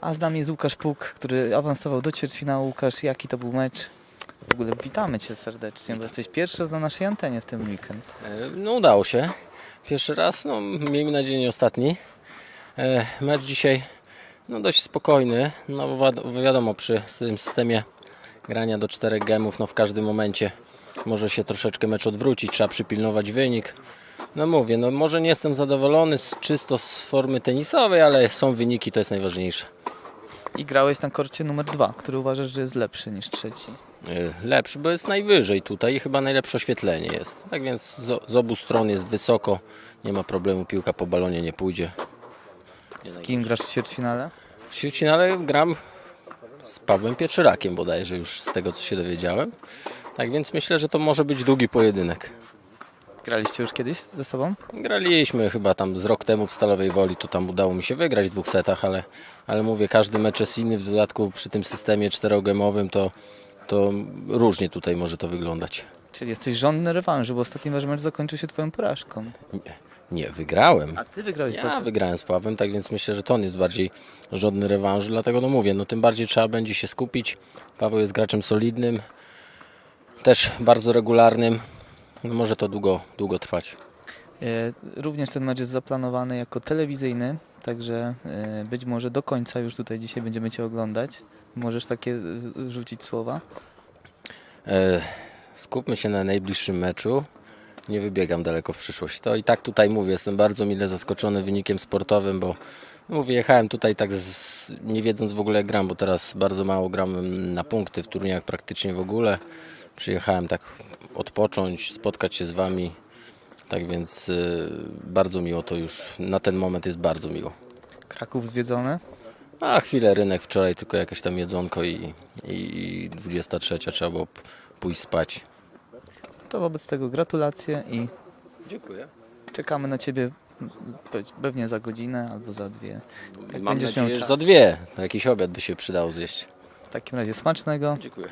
A z nami jest Łukasz Puk, który awansował do ćwierćfinału. Łukasz, jaki to był mecz? W ogóle witamy Cię serdecznie, bo jesteś pierwszy na naszej antenie w ten weekend. E, No udało się. Pierwszy raz, no miejmy nadzieję nie ostatni. E, Mecz dzisiaj no dość spokojny, no bo wiad- wiadomo przy tym systemie grania do czterech gemów, no w każdym momencie może się troszeczkę mecz odwrócić, trzeba przypilnować wynik. No mówię, no może nie jestem zadowolony z, czysto z formy tenisowej, ale są wyniki, to jest najważniejsze. I grałeś na korcie numer dwa, który uważasz, że jest lepszy niż trzeci. E, Lepszy, bo jest najwyżej tutaj i chyba najlepsze oświetlenie jest. Tak więc z, z obu stron jest wysoko, nie ma problemu, piłka po balonie nie pójdzie. Z kim grasz w ćwierćfinale? W ćwierćfinale gram z Pawłem Pietrzyrakiem bodajże już z tego co się dowiedziałem. Tak więc myślę, że to może być długi pojedynek. Graliście już kiedyś ze sobą? Graliśmy chyba tam z rok temu w Stalowej Woli, to tam udało mi się wygrać w dwóch setach, ale, ale mówię, każdy mecz jest inny, w dodatku przy tym systemie czterogemowym to, to różnie tutaj może to wyglądać. Czyli jesteś żądny rewanżu, bo ostatni wasz mecz zakończył się Twoją porażką. Nie, nie wygrałem. A Ty wygrałeś Ja ja wygrałem z Pawłem, tak więc myślę, że to on jest bardziej żadny rewanż, dlatego no mówię, no tym bardziej trzeba będzie się skupić. Paweł jest graczem solidnym, też bardzo regularnym. No może to długo, długo trwać. E, Również ten mecz jest zaplanowany jako telewizyjny, także e, być może do końca już tutaj dzisiaj będziemy Cię oglądać. Możesz takie e, rzucić słowa? Skupmy się na najbliższym meczu. Nie wybiegam daleko w przyszłość. To i tak tutaj mówię, jestem bardzo mile zaskoczony wynikiem sportowym, bo mówię, jechałem tutaj tak z, nie wiedząc w ogóle jak gram, bo teraz bardzo mało gram na punkty w turniejach praktycznie w ogóle. Przyjechałem tak odpocząć, spotkać się z Wami. Tak więc y, bardzo miło to już, na ten moment jest bardzo miło. Kraków zwiedzony? A chwilę rynek wczoraj, tylko jakieś tam jedzonko i, i 23 trzeba było pójść spać. To wobec tego gratulacje i Dziękuję. czekamy na Ciebie pe- pewnie za godzinę albo za dwie. Jak Mam będziesz nadzieję, miał czas. za dwie. Jakiś obiad by się przydało zjeść. W takim razie smacznego. Dziękuję.